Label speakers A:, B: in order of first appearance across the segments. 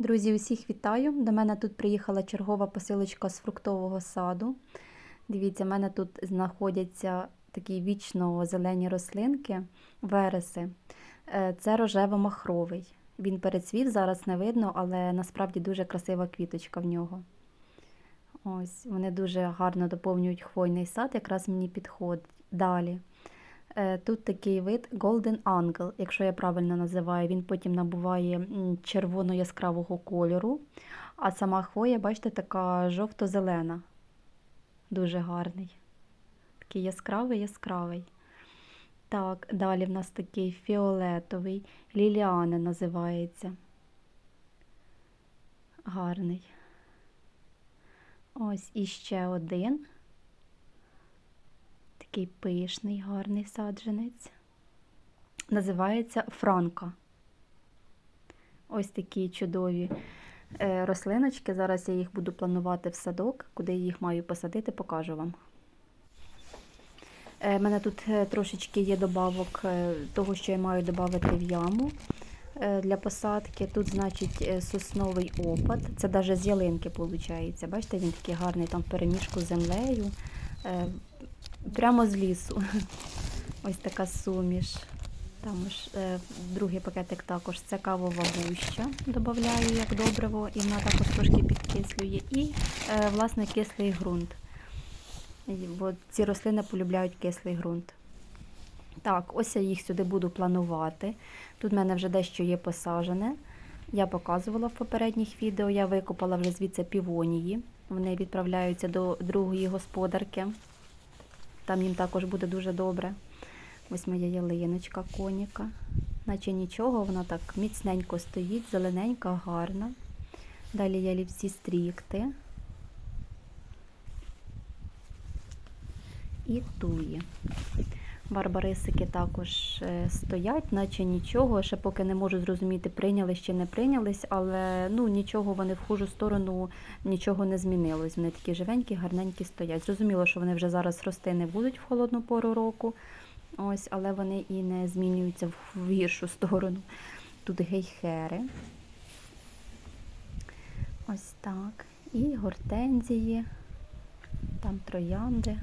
A: Друзі, усіх вітаю! До мене тут приїхала чергова посилочка з фруктового саду. Дивіться, в мене тут знаходяться такі вічно зелені рослинки, вереси. Е, Це рожево-махровий. Він перецвів, зараз не видно, але насправді дуже красива квіточка в нього. Ось, вони дуже гарно доповнюють хвойний сад, якраз мені підходить. Далі. Е, Тут такий вид Golden Angle, якщо я правильно називаю, він потім набуває червоно-яскравого кольору, а сама хвоя, бачите, така жовто-зелена. Дуже гарний. Такий яскравий, яскравий. Так, далі в нас такий фіолетовий, ліліане називається. Гарний. Ось іще один. Такий пишний, гарний саджанець. Називається Франка. Ось такі чудові е, рослиночки. Зараз я їх буду планувати в садок, куди я їх маю посадити, покажу вам. У мене тут е, трошечки є добавок е, того, що я маю додати в яму е, для посадки. Тут, значить, е, сосновий опад. Це навіть з ялинки виходить. Бачите, він такий гарний там в переміжку з землею. Прямо з лісу. Ось така суміш. Там ж е, другий пакетик також це кавова гуща. Додаю як добриво, і вона також трошки підкислює. І, е, власне, кислий ґрунт. Бо ці рослини полюбляють кислий ґрунт. Так, ось я їх сюди буду планувати. Тут в мене вже дещо є посаджене. Я показувала в попередніх відео. Я викопала вже звідси півонії. Вони відправляються до другої господарки. Там їм також буде дуже добре. Ось моя ялиночка коніка. Наче нічого, вона так міцненько стоїть, зелененька, гарна. Далі ялівці стрікти. І туї. Барбарисики також е, стоять, наче нічого. Ще поки не можу зрозуміти, прийнялись чи не прийнялись, але ну, нічого вони в хужу сторону нічого не змінилось. Вони такі живенькі, гарненькі стоять. Зрозуміло, що вони вже зараз рости не будуть в холодну пору року, ось, але вони і не змінюються в гіршу сторону. Тут гейхери. Ось так. І гортензії, там троянди.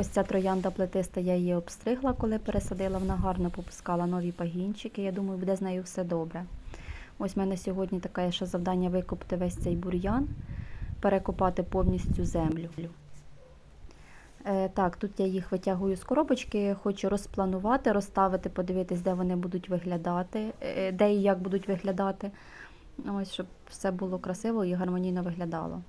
A: Ось ця троянда плетиста, я її обстригла, коли пересадила, вона гарно попускала нові пагінчики. Я думаю, буде з нею все добре. Ось в мене сьогодні таке ще завдання викопати весь цей бур'ян, перекопати повністю землю. Е, так, тут я їх витягую з коробочки, хочу розпланувати, розставити, подивитись, де вони будуть виглядати, е, де і як будуть виглядати. Ось, щоб все було красиво і гармонійно виглядало.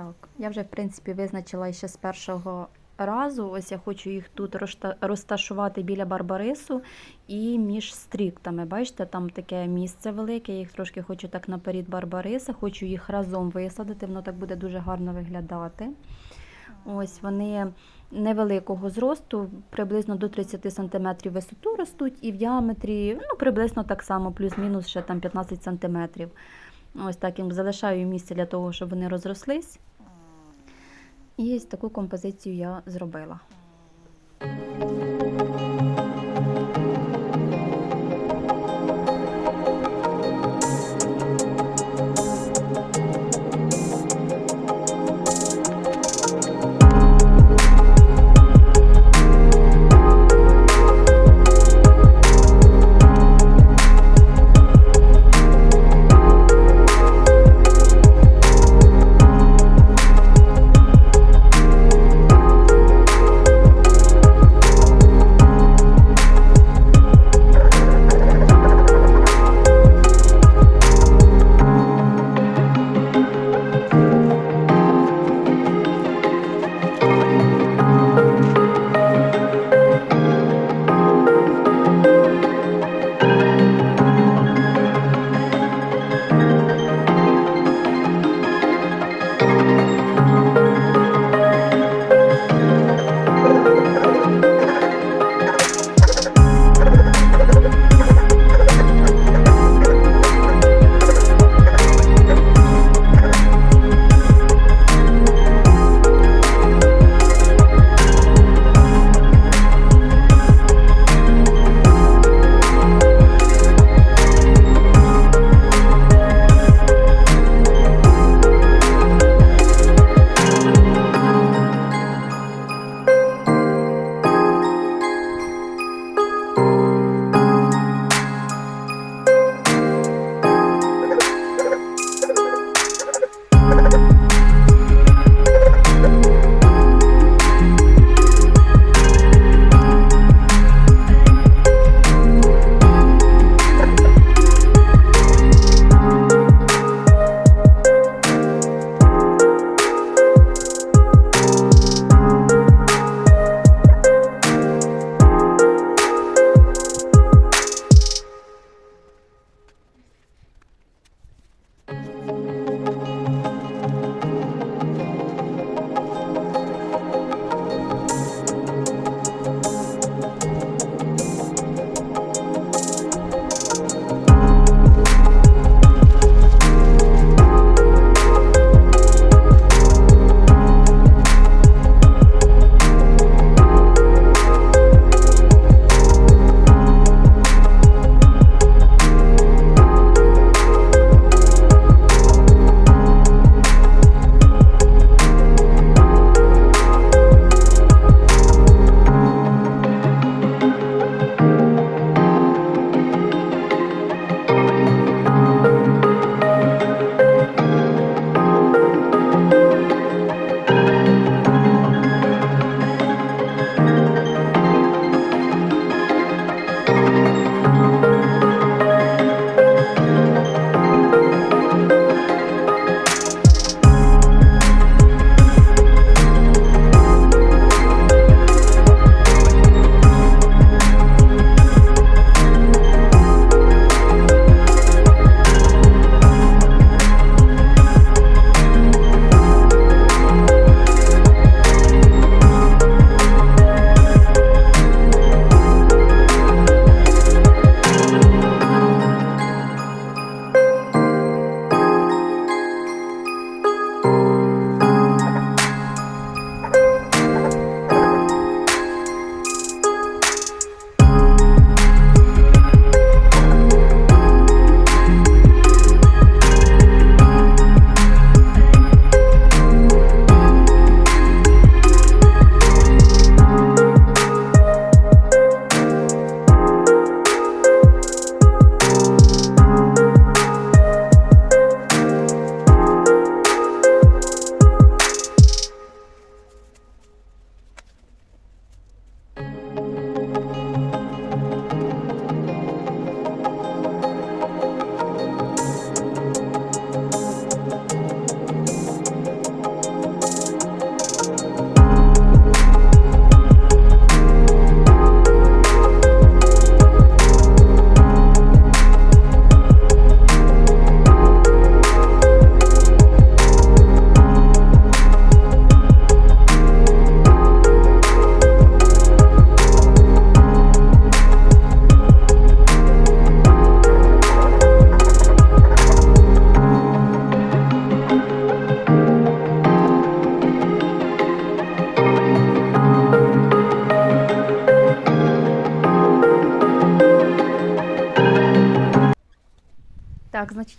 A: Так, я вже, в принципі, визначила ще з першого разу. Ось я хочу їх тут розташувати біля барбарису і між стріктами. Бачите, там таке місце велике, я їх трошки хочу так наперед барбариса, хочу їх разом висадити, воно так буде дуже гарно виглядати. Ось вони невеликого зросту, приблизно до 30 см висоту ростуть, і в діаметрі ну, приблизно так само, плюс-мінус ще там 15 см. Ось так їм залишаю місце для того, щоб вони розрослись. І ось таку композицію я зробила.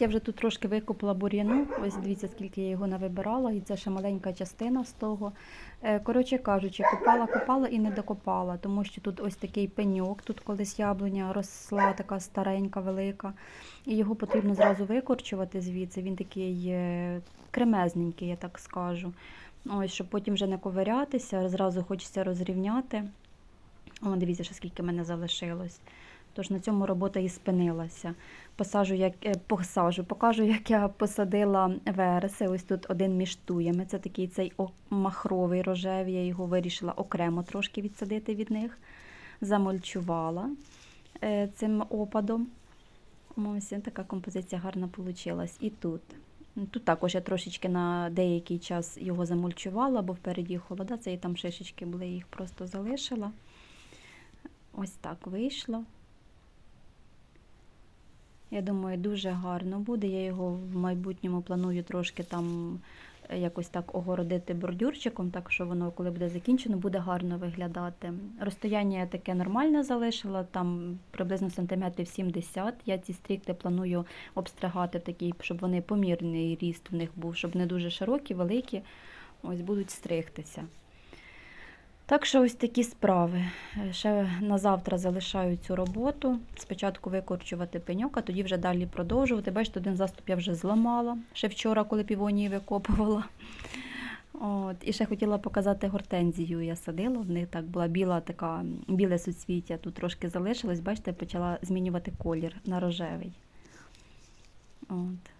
A: Я вже тут трошки викопала бур'яну. Ось дивіться, скільки я його навибирала, і це ще маленька частина з того. Е, Коротше кажучи, копала, копала і не докопала, тому що тут ось такий пеньок, тут колись яблуня росла, така старенька, велика. І його потрібно зразу викорчувати звідси. Він такий е, кремезненький, я так скажу. Ось, щоб потім вже не ковирятися, зразу хочеться розрівняти. О, дивіться, ще скільки мене залишилось. Тож на цьому робота і спинилася. Посажу, як, е, посажу, покажу, як я посадила вереси. Ось тут один між туями. Це такий цей махровий рожевий. Я його вирішила окремо трошки відсадити від них. Замульчувала е, цим опадом. Ось така композиція гарна вийшла. І тут. Тут також я трошечки на деякий час його замульчувала, бо впереді холода, це і там шишечки були, їх просто залишила. Ось так вийшло. Я думаю, дуже гарно буде. Я його в майбутньому планую трошки там е, якось так огородити бордюрчиком, так що воно, коли буде закінчено, буде гарно виглядати. Розстояння я таке нормальне залишила, там приблизно сантиметрів 70. Я ці стрікти планую обстригати такі, щоб вони помірний ріст в них був, щоб не дуже широкі, великі. Ось будуть стригтися. Так що ось такі справи. Е, Ще на завтра залишаю цю роботу. Спочатку викорчувати пеньок, а тоді вже далі продовжувати. Бачите, один заступ я вже зламала. Ще вчора, коли півонії викопувала. От. І ще хотіла показати гортензію. Я садила. В них так була біла така, біле суцвіття. Тут трошки залишилось. Бачите, почала змінювати колір на рожевий. От.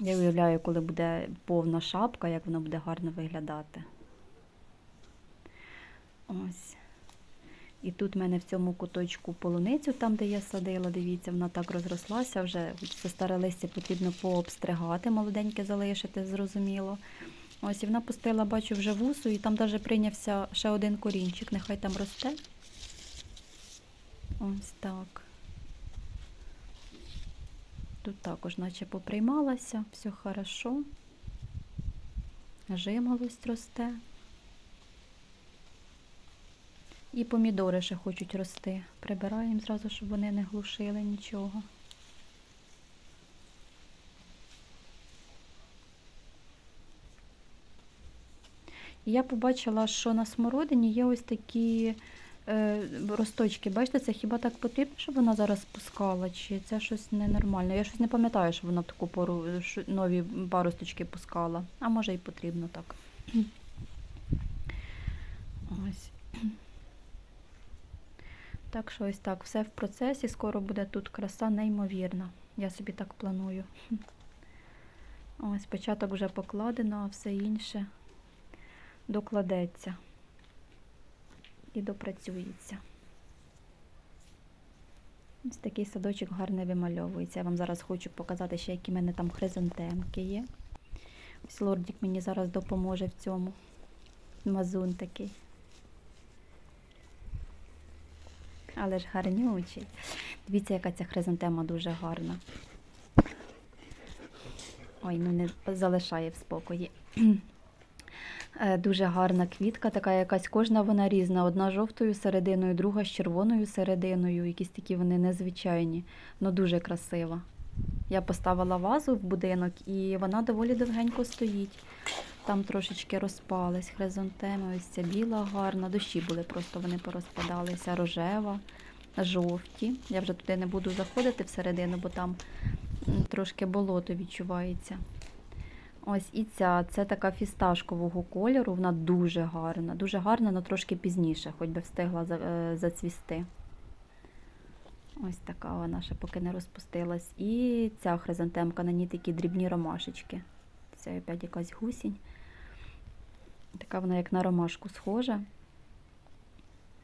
A: Я уявляю, коли буде повна шапка, як воно буде гарно виглядати. Ось. І тут в мене в цьому куточку полуницю, там, де я садила, дивіться, вона так розрослася вже. Це старе листя потрібно пообстригати, молоденьке залишити, зрозуміло. Ось і вона пустила, бачу, вже вусу, і там навіть прийнявся ще один корінчик. Нехай там росте. Ось так. Тут також, наче поприймалася, все хорошо. Жимолость росте. І помідори ще хочуть рости. Прибираємо зразу, щоб вони не глушили нічого. Я побачила, що на смородині є ось такі е, росточки. Бачите, це хіба так потрібно, щоб вона зараз пускала? Чи це щось ненормально? Я щось не пам'ятаю, що вона в таку пору нові паросточки пускала. А може і потрібно так. Ось. Так що ось так, все в процесі, скоро буде тут краса неймовірна. Я собі так планую. Ось початок вже покладено, а все інше докладеться і допрацюється. Ось такий садочок гарний вимальовується. Я вам зараз хочу показати ще, які в мене там хризантемки є. Ось лордік мені зараз допоможе в цьому. Мазун такий. Але ж гарнючий. Дивіться, яка ця хризантема дуже гарна. Ой, ну не залишає в спокої. Е, Дуже гарна квітка, така якась кожна вона різна. Одна жовтою серединою, друга з червоною серединою. Якісь такі вони незвичайні, але дуже красива. Я поставила вазу в будинок і вона доволі довгенько стоїть. Там трошечки розпались хризантеми, ось ця біла гарна. Дощі були, просто вони порозпадалися, рожева, жовті. Я вже туди не буду заходити всередину, бо там трошки болото відчувається. Ось і ця, це така фісташкового кольору, вона дуже гарна. Дуже гарна, але трошки пізніше, хоч би встигла е, зацвісти. Ось така вона ще поки не розпустилась. І ця хризантемка, на ній такі дрібні ромашечки. Це опять якась гусінь. Така вона як на ромашку схожа.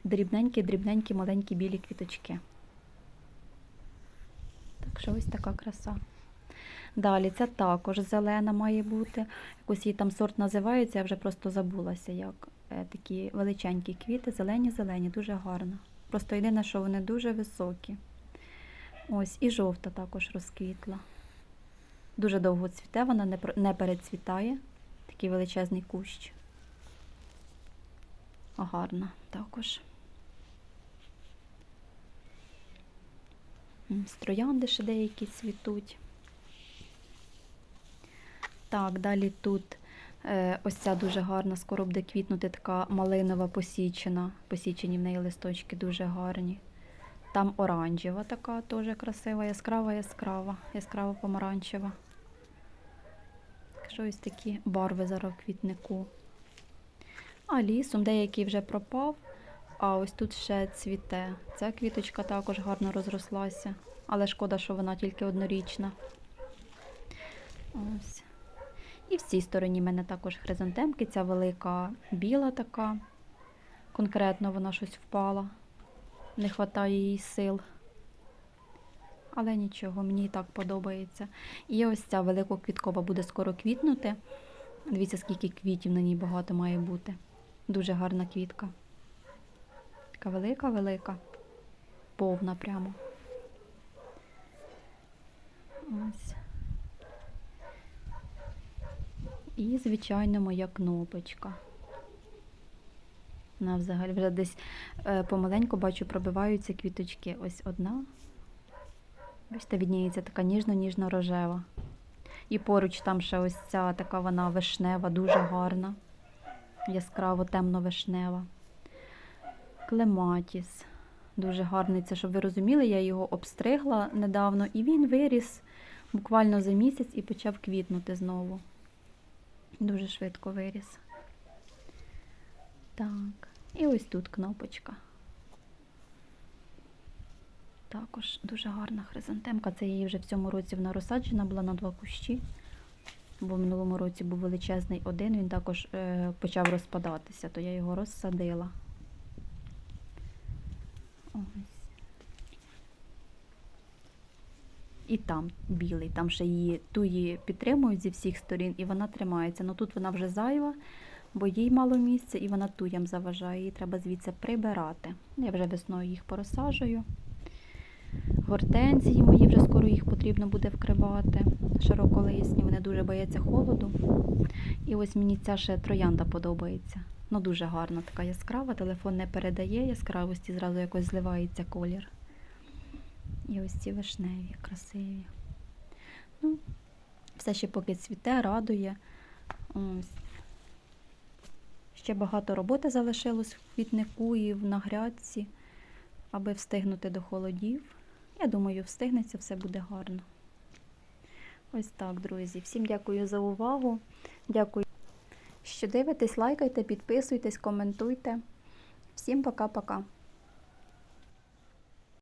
A: Дрібненькі, дрібненькі, маленькі білі квіточки. Так що ось така краса. Далі ця також зелена має бути. Якось її там сорт називається, я вже просто забулася, як Е, такі величенькі квіти, зелені-зелені, дуже гарно. Просто єдине, що вони дуже високі. Ось, і жовта також розквітла. Дуже довго цвіте, вона не, перецвітає. Такий величезний кущ. Гарна також. М, Троянди ще деякі цвітуть. Так, далі тут е, ось ця дуже гарна, скоро буде квітнути така малинова посічена. Посічені в неї листочки дуже гарні. Там оранжева така теж красива, яскрава, яскрава, яскраво помаранчева. Що ось такі барви зараз в квітнику. А лісом деякий вже пропав, а ось тут ще цвіте. Ця квіточка також гарно розрослася, але шкода, що вона тільки однорічна. Ось. І в цій стороні в мене також хризантемки, ця велика біла така. Конкретно вона щось впала. Не вистачає їй сил. Але нічого, мені і так подобається. І ось ця великоквіткова буде скоро квітнути. Дивіться, скільки квітів на ній багато має бути. Дуже гарна квітка. Така велика-велика. Повна прямо. Ось. І, звичайно, моя кнопочка. Вона взагалі вже десь е, помаленьку бачу, пробиваються квіточки. Ось одна. Бачите, відніється така ніжно-ніжно-рожева. І поруч там ще ось ця така вона вишнева, дуже гарна. Яскраво темно-вишнева. Клематіс. Дуже гарний. Це, щоб ви розуміли, я його обстригла недавно, і він виріс буквально за місяць і почав квітнути знову. Дуже швидко виріс. Так, і ось тут кнопочка. Також дуже гарна хризантемка. Це її вже в цьому році вона розсаджена була на два кущі. Бо в минулому році був величезний один, він також е, почав розпадатися, то я його розсадила. Ось. І там білий, там ще її туї підтримують зі всіх сторін, і вона тримається. Ну тут вона вже зайва, бо їй мало місця, і вона туям заважає. Її треба звідси прибирати. Я вже весною їх порозсаджую. Гортензії мої вже скоро їх потрібно буде вкривати. Широколисні, вони дуже бояться холоду. І ось мені ця ще троянда подобається. Ну, дуже гарна, така яскрава, телефон не передає яскравості, зразу якось зливається колір. І ось ці вишневі, красиві. Ну, все ще поки цвіте, радує. Ось. Ще багато роботи залишилось в квітнику і в нагрядці, аби встигнути до холодів. Я думаю, встигнеться, все буде гарно. Ось так, друзі. Всім дякую за увагу. Дякую, що дивитесь, лайкайте, підписуйтесь, коментуйте. Всім пока-пока.